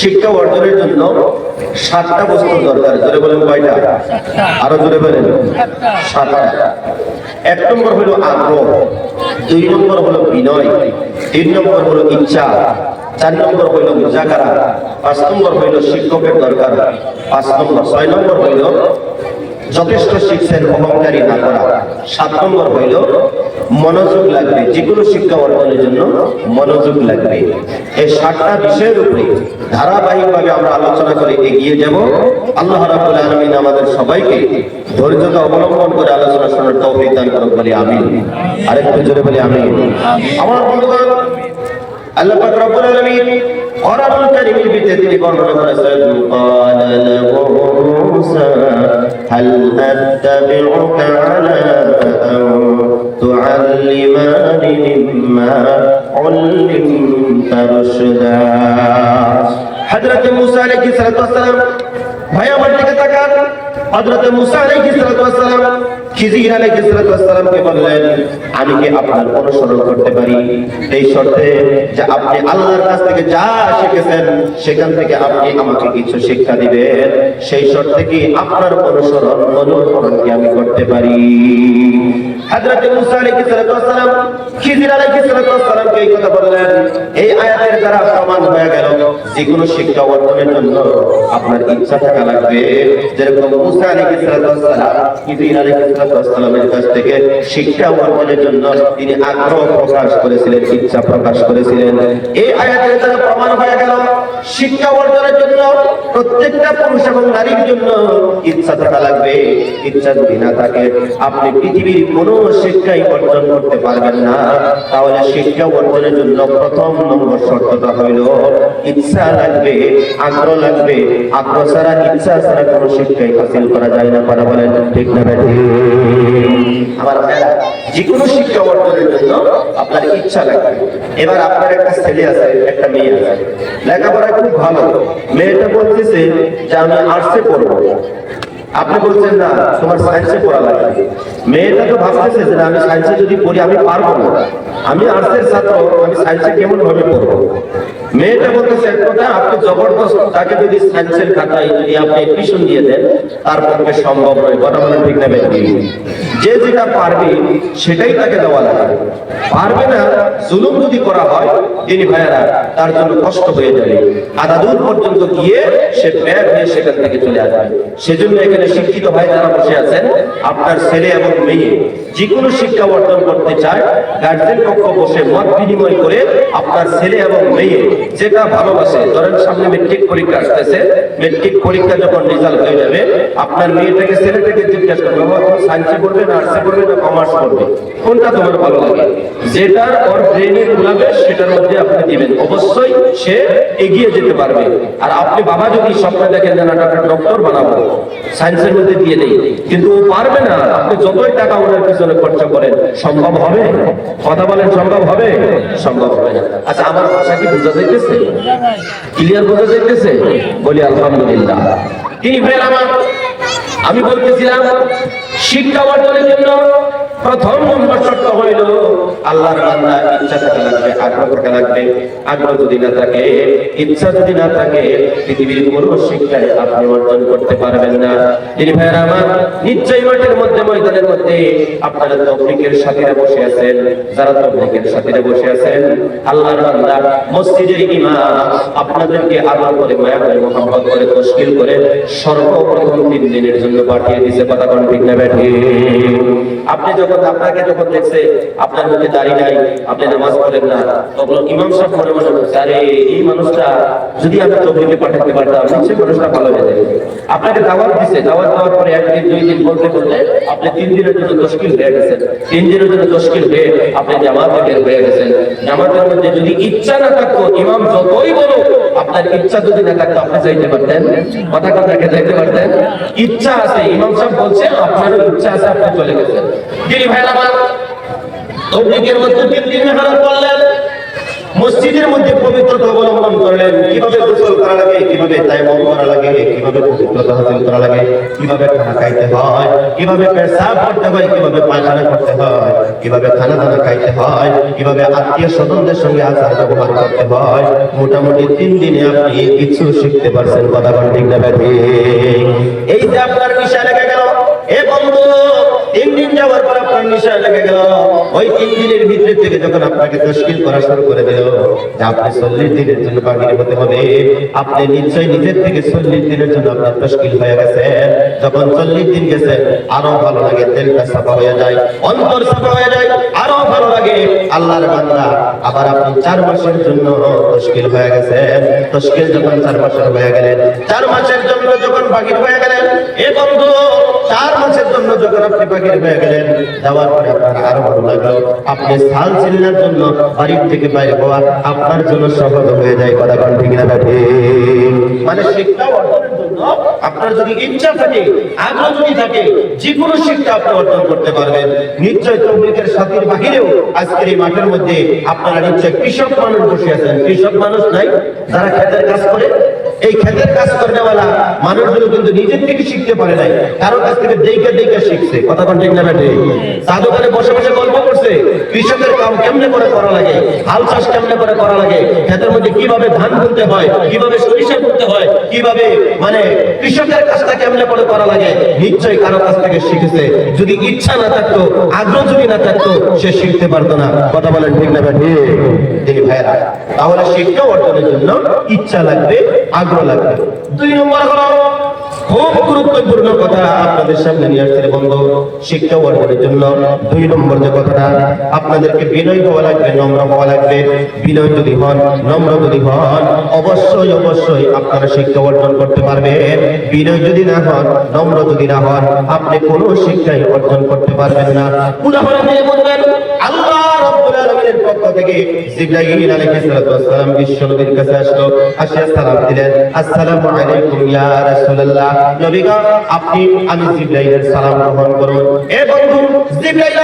শিক্ষা অর্জনের জন্য সাতটা বস্তু দরকার। জোরে বলেন কয়টা? আরও জোরে বলেন। সাতটা। এক নম্বর হলো আগ্রহ, দুই নম্বর হলো বিনয়, তিন নম্বর হলো ইচ্ছা, চার নম্বর হইল মুজাকারা, পাঁচ নম্বর হইল শিক্ষকের দরকার, পাঁচ নম্বর, ছয় নম্বর হইল যথেষ্ট শিখছেন অহংকারী না করা, সাত নম্বর হইল মনোযোগ লাগবে যে কোনো শিক্ষা অর্জনের জন্য মনোযোগ লাগবে এই সাতটা বিষয়ের উপরে ধারাবাহিকভাবে আমরা আলোচনা করে এগিয়ে যাব আল্লাহ রাব্বুল আলামিন আমাদের সবাইকে ধৈর্যতা অবলম্বন করে আলোচনা শোনার তৌফিক দান করুক বলি আমিন আরেকটু জোরে বলি আমিন আমার বন্ধুগণ আল্লাহ পাক রব্বুল আলামিন কোরআনুল কারীমের ভিতরে তিনি বর্ণনা করেছেন قال له موسى هل أتبعك على أن تعلمني مما علمت رشدا حضرت موسى عليه السلام ভাই আমার দিকে তাকান হযরত মুসা আলাইহিস সালাম খিজির আলাইহিস সালামকে বললেন, আমি কি আপনার অনুসরণ করতে পারি? এই শর্তে যে আপনি আল্লাহর কাছ থেকে যা শিখেছেন, সেখান থেকে আপনি আমাকে কিছু শিক্ষা দিবেন। সেই শর্তে কি আপনার অনুসরণ অনুসরণ কি আমি করতে পারি? হযরত মুসা আলাইহিস সালাম, খিজির আলাইহিস সালামকে এই কথা বললেন, এই আয়াতের দ্বারা প্রমাণ হয়ে গেল, যে কোনো শিক্ষা অর্জনের জন্য আপনার ইচ্ছা থাকা লাগবে। যেরকম মুসা আলাইহিস সালাম, খিজির আলাইহিস সালামের কাছ থেকে শিক্ষা অর্জনের জন্য তিনি আগ্রহ প্রকাশ করেছিলেন, ইচ্ছা প্রকাশ করেছিলেন। এই আয়াতের দ্বারা প্রমাণ হয়ে গেল, শিক্ষা অর্জনের জন্য, প্রত্যেকটা পুরুষ এবং নারীর জন্য ইচ্ছা থাকা লাগবে। ইচ্ছা যদি না থাকে, আপনি পৃথিবীর কোন শিক্ষাই অর্জন করতে পারবেন না। তাহলে শিক্ষা অর্জনের জন্য প্রথম নম্বর শর্তটা হইল, ইচ্ছা লাগবে, আগ্রহ লাগবে। আগ্রহ ছাড়া ইচ্ছা ছাড়া কোনো শিক্ষাই হাসিল করা যায় না পারা বলেন ঠিক না ব্যাঠি যে কোনো শিক্ষা অর্জনের জন্য আপনার ইচ্ছা লাগবে। এবার আপনার একটা ছেলে আছে, একটা মেয়ে আছে। লেখাপড়া খুব ভালো। মেয়েটা বলতেছে যে, আমি আর্টসে পড়ব। আপনি বলছেন, না, তোমার সায়েন্সে পড়া লাগবে। মেয়েটা তো ভাবতেছে যে আমি সায়েন্সে যদি পড়ি, আমি পারব না। আমি আর্টসের ছাত্র, আমি সায়েন্সে কেমন ভাবে পড়ব? মেয়েটা বলতেছে কথা আপনি জবরদস্ত তাকে যদি সায়েন্সের খাতায় যদি আপনি এডমিশন দিয়ে দেন, তার পক্ষে সম্ভব নয়। কথা ঠিক না ব্যক্তি যে যেটা পারবে, সেটাই তাকে দেওয়া লাগবে। পারবে না, জুলুম যদি করা হয় তিনি ভাইয়ারা, তার জন্য কষ্ট হয়ে যাবে। আধা দূর পর্যন্ত গিয়ে সে ব্যাগ হয়ে সেখান থেকে চলে আসবে। সেজন্য এখানে শিক্ষিত ভাই যারা বসে আছেন, আপনার ছেলে এবং মেয়ে যে কোনো শিক্ষা অর্জন করতে চায় গার্জেন পক্ষ বসে মত বিনিময় করে আপনার ছেলে এবং মেয়ে যেটা ভালোবাসে। ধরেন সামনে মেট্রিক পরীক্ষা আসতেছে। মেট্রিক পরীক্ষা যখন রেজাল্ট হয়ে যাবে, আপনার মেয়েটাকে ছেলেটাকে জিজ্ঞাসা করবে, বাবা, তুমি সায়েন্সে পড়বে না আর্টসে পড়বে না কমার্স পড়বে? কোনটা তোমার ভালো লাগে? যেটা ওর ব্রেনে গুলাবে সেটার মধ্যে আপনি দিবেন। অবশ্যই সে এগিয়ে যেতে পারবে। আর আপনি বাবা যদি স্বপ্ন দেখেন যে, না একটা ডক্টর বানাবো সায়েন্সের মধ্যে দিয়ে দেই। কিন্তু ও পারবে না। আপনি যতই টাকা ওনার পিছনে খরচা করেন, সম্ভব হবে? কথা বলেন, সম্ভব হবে? সম্ভব হবে না। আচ্ছা আমার ভাষা কি বোঝা যাইতেছে ক্লিয়ার বোঝা যাইতেছে? বলি আলহামদুলিল্লাহ। তিনি ফের আমার? আমি বলতেছিলাম শিক্ষা অর্জনের জন্য প্রথম নম্বর শর্ত হইল। আল্লাহর বান্দা ইচ্ছা থাকা লাগবে, আগ্রহ থাকা লাগবে। আগ্রহ যদি না থাকে, ইচ্ছা যদি না থাকে, পৃথিবীর কোন শিক্ষায় আপনি অর্জন করতে পারবেন না। তিনি ভাইয়ের আমার, নিশ্চয়ই মাঠের মধ্যে, ময়দানের মধ্যে আপনারা তবলিকের সাথীরা বসে আছেন। যারা তবলিকের সাথীরা বসে আছেন, আল্লাহর বান্দা, মসজিদের ইমাম, আপনাদেরকে আল্লাহ করে মায়া করে মোহাম্মত করে, তশকিল করে সর্বপ্রথম তিন দিনের জন্য পাঠিয়ে দিছে। কথা কোন না আপনি যখন আপনাকে যখন দেখছে, আপনার দাঁড়িয়ে নাই, আপনি নামাজ পড়েন না, তখন ইমাম সাহেব মনে মনে আরে, এই মানুষটা যদি আমি তবলিকে পাঠাতে পারতাম, নিশ্চয়ই মানুষটা ভালো হয়ে আপনাকে দাওয়াত দিছে, দাওয়াত দেওয়ার পরে একদিন দুই দিন বলতে বলতে আপনি তিন দিনের জন্য হয়ে গেছেন। তিন দিনের জন্য হয়ে আপনি জামাতে বের হয়ে গেছেন জামাতের মধ্যে যদি ইচ্ছা না থাকতো, ইমাম যতই বলো আপনার ইচ্ছা যদি না থাকতো, আপনি যাইতে পারতেন? কথা কথা যাইতে পারতেন? ইচ্ছা আছে, ইমাম সাহেব বলছে, আপনারও ইচ্ছা আছে, আপনি চলে গেছেন। দিদি ভাই আমার তবলিগের মধ্যে তিন দিন মেহনত করলেন, মসজিদের মধ্যে পবিত্রতা অবলম্বন করলেন। কীভাবে গোসল করা লাগে, কীভাবে কীভাবে তাইমম করা লাগে, কীভাবে পবিত্রতা হাসিল করা লাগে, কীভাবে খানা খাইতে হয়, কীভাবে পেশাব করতে হয়, কীভাবে পায়খানা করতে হয়, কীভাবে খানা দানা খাইতে হয়, কীভাবে আত্মীয় স্বজনদের সঙ্গে আচার ব্যবহার করতে হয়। মোটামুটি তিন দিনে আপনি কিছু শিখতে পারছেন, কথা বল ঠিক না এই যে আপনার বিষয় লেগে গেল, এ বন্ধু দিন যাওয়ার পর আপনার নিশা লেগে গেল। ওই তিন দিনের ভিতরে থেকে যখন আপনাকে তশকিল করা শুরু করে দিল, যে আপনি চল্লিশ দিনের জন্য বাগির হতে হবে। আপনি নিশ্চয়ই নিজের থেকে চল্লিশ দিনের জন্য আপনার তশকিল হয়ে গেছেন যখন চল্লিশ দিন গেছে, আরও ভালো লাগে, তেলটা সাফা হয়ে যায়, অন্তর সাফা হয়ে যায়, আরও ভালো লাগে। আল্লাহর বান্দা, আবার আপনি চার মাসের জন্য তশকিল হয়ে গেছে। তশকিল যখন চার মাসের হয়ে গেলেন, চার মাসের জন্য যখন বাকির হয়ে গেলেন, এ বন্ধু, চার মাসের জন্য যখন আপনি বাকি হয়ে গেলেন, যাওয়ার পরে আপনার আরও ভালো আপনি সাল চিল্লার জন্য বাড়ির থেকে বাইরে হওয়া আপনার জন্য সহজ হয়ে যায়, কথা কোন ঠিক না মানে শিক্ষা যে কোনো শিক্ষা অর্জন করতে পারবেন। নিশ্চয় আজকের মাঠের মধ্যে আপনারা নিশ্চয় কৃষক মানুষ বসে আছেন। কৃষক মানুষ নাই, যারা খেতের কাজ করে এই খেতের কাজ করেওয়ালা মানুষগুলো কিন্তু নিজের থেকে শিখতে পারে নাই। কারও কাছ থেকে দেখে দেখে শিখছে। কথা কোন ঠিক না ব্যাটে চা দোকানে বসে বসে গল্প করছে। কৃষকের কাম কেমনে করে করা লাগে? হাল চাষ কেমনে করে করা লাগে? খেতের মধ্যে কীভাবে ধান বুনতে হয়? কীভাবে সরিষা বুনতে হয়? কীভাবে মানে কৃষকের কাজটা কেমনে করে করা লাগে? নিশ্চয়ই কারও কাছ থেকে শিখেছে। যদি ইচ্ছা না থাকতো আগ্রহ যদি না থাকতো সে শিখতে পারতো না। কথা বলেন ঠিক না ব্যাটে তিনি ভাইরা তাহলে শিক্ষা অর্জনের জন্য ইচ্ছা লাগবে আগ্রহ লাগবে দুই নম্বর হলো খুব গুরুত্বপূর্ণ কথা আপনাদের সামনে নিয়ে আসছে বন্ধু। শিক্ষা অর্জনের জন্য দুই নম্বর যে কথাটা, আপনাদেরকে বিনয় হওয়া লাগবে, নম্র হওয়া লাগবে। বিনয় যদি হন, নম্র যদি হন, অবশ্যই অবশ্যই আপনারা শিক্ষা অর্জন করতে পারবেন। বিনয় যদি না হন, নম্র যদি না হন, আপনি কোনো শিক্ষাই অর্জন করতে পারবেন না। উদাহরণ দিয়ে বলবেন পক্ষ থেকে জিবরাইল আলাইহিস কাছে আসলো। আসিয়া সালাম দিলেন, আসসালামু আলাইকুম ইয়া রাসূলুল্লাহ। নবী গো, আপনি আমি জিব্রাইলের সালাম গ্রহণ করুন। এ বন্ধু জিব্রাইল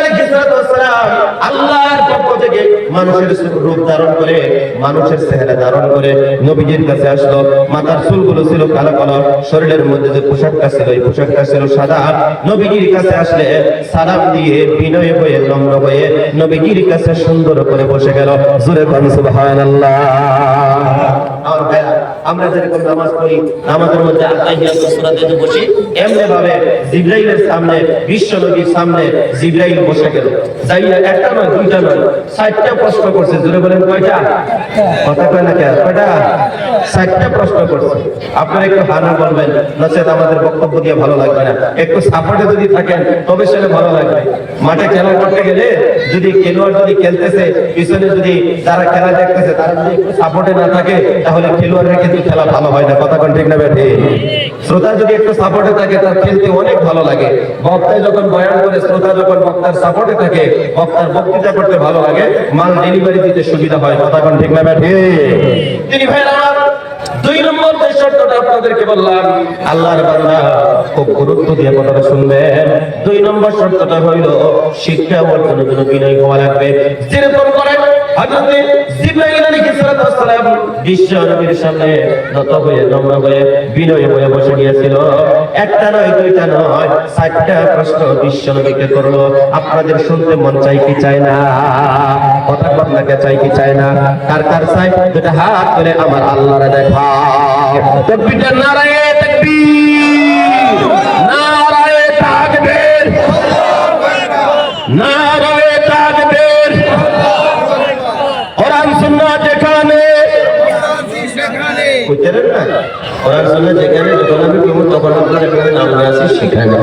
আল্লাহর পক্ষ থেকে মানুষের রূপ ধারণ করে, মানুষের চেহারা ধারণ করে নবীজির কাছে আসলো। মাথার চুলগুলো ছিল কালো কালো, শরীরের মধ্যে যে পোশাকটা ছিল, এই পোশাকটা ছিল সাদা। নবীজির কাছে আসলে সালাম দিয়ে বিনয় হয়ে, নম্র হয়ে নবীজির কাছে সুন্দর করে বসে গেল। জোরে ভাইরা আমরা যেরকম নামাজ পড়ি, নামাজের মধ্যে এমনি ভাবে জিবরাইলের সামনে, বিশ্ব নবীর সামনে জিবরাইল বসে গেল। একটা নয়, দুইটা নয় প্রশ্ন করছে, জোরে বলেন কয়টা? কথা কয় না কেন? কয়টা? ষাটটা প্রশ্ন করছে। আপনারা একটু হানা বলবেন, নচেত আমাদের বক্তব্য দিয়ে ভালো লাগবে না। একটু সাপোর্টে যদি থাকেন তবে সেটা ভালো লাগবে। মাঠে খেলা করতে গেলে যদি খেলোয়াড় যদি খেলতেছে, পিছনে যদি যারা খেলা দেখতেছে, তারা যদি একটু সাপোর্টে না থাকে, তাহলে খেলোয়াড়ের কিন্তু খেলা ভালো হয় না। কথা কোন ঠিক না বেঠে শ্রোতা যদি একটু সাপোর্টে থাকে, তার খেলতে অনেক ভালো লাগে। বক্তায় যখন বয়ান করে, শ্রোতা যখন বক্তার সাপোর্টে থাকে, বক্তার বক্তৃতা করতে ভালো লাগে। ডেলিভারি দিতে সুবিধা হয়। কথা কোন ঠিক না ব্যাটে তিনি ভাইরা দুই নম্বর যে শর্তটা আপনাদেরকে বললাম, আল্লাহর বান্দা খুব গুরুত্ব দিয়ে কথাটা শুনবেন দুই নম্বর শর্তটা হইল, শিক্ষা অর্জনের জন্য বিনয় হওয়া লাগবে। যেরকম করে হযরতে জিবরাইল আলাইহিস সালাতু ওয়াস বিশ্ব নবীর সামনে নত নম্র বিনয় হয়ে বসে গিয়েছিল। একটা করল। আপনাদের শুনতে মন চাই কি চায় না? কথা আপনাকে চাই কি চায় না? কার কার চাই দুটা হাত করে আমার আল্লাহরে দেখাও তাকবীরটা নারায়ে তাকবীর নারায়ে তাকবীর নারায়ে তাকবীর। কোরআন সুন্নাহ যেখানে কইতেন না কোরআন সুন্নাহ যেখানে, যখন আমি তখন আপনার এখানে নাম আসি, সেখানে।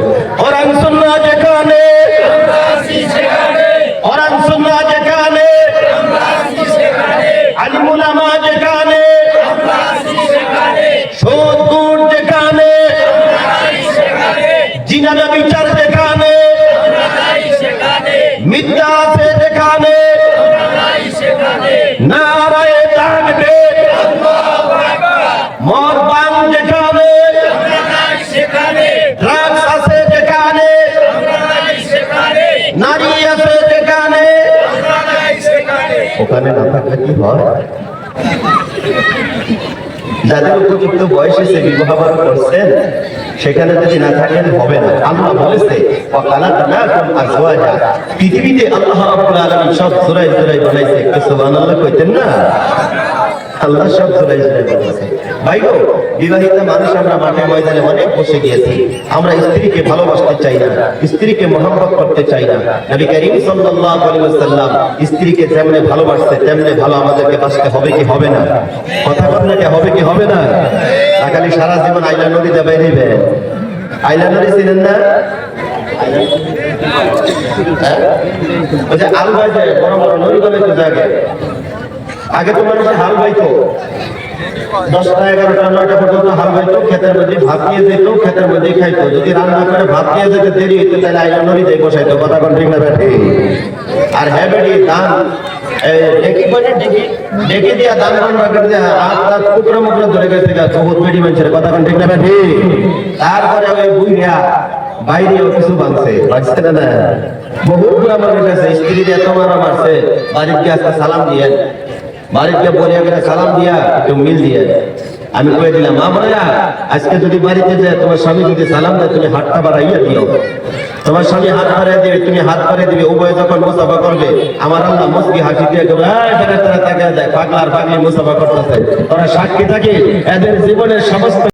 ওখানে কি যাদের উপযুক্ত বয়সে সে বিবাহ করছেন, সেখানে যদি না থাকেন, হবে না। আল্লাহ বলেছে পৃথিবীতে আল্লাহ আলামিন সব সুরাই সুরাই বানাইছে। একটু সুবহানাল্লাহ কইতেন না? আল্লাহ সব সুরাই সুরাই বানাইছে। ভাই গো, বিবাহিত মানুষ আমরা মাঠে ময়দানে অনেক বসে গিয়েছি। আমরা স্ত্রীকে ভালোবাসতে চাই না, স্ত্রীকে মহব্বত করতে চাই না। নবী করিম সাল্লাল্লাহু আলাইহি ওয়াসাল্লাম স্ত্রীকে যেমনে ভালোবাসতে তেমনি ভালো আমাদেরকে বাসতে হবে কি হবে না? কথা বললে হবে কি হবে না? খালি সারা জীবন আইলা নদীতে বেরিয়ে আইলা নদী ছিলেন না? হ্যাঁ? ওই বাইতে বড় বড় নদী তো জায়গায় আগে তো মানুষ হাল বাইতো। দশটা এগারোটা, নয়টা হ্যাঁ ধরে গেছে বহুত ঠিক না তারপরে ওই বাইরেও কিছু বানছে বাঁচছে না না? বহুত বুড়া মানুষ সালাম দিয়ে বাড়িতে বলে একটা সালাম দিয়া, একটু মিল দিয়ে আমি কয়ে দিলাম আমরা আজকে যদি বাড়িতে যায়, তোমার স্বামী যদি সালাম দেয়, তুমি হাতটা বাড়াইয়া দিও। তোমার স্বামী হাত বাড়াই দেবে, তুমি হাত বাড়াই দিবে, উভয় যখন মুসাফা করবে, আমার আল্লাহ মুসকি হাসি দিয়ে তারা তাকে দেয় পাগলার পাগলি মুসাফা করতেছে। তারা সাক্ষী থাকে, এদের জীবনের সমস্ত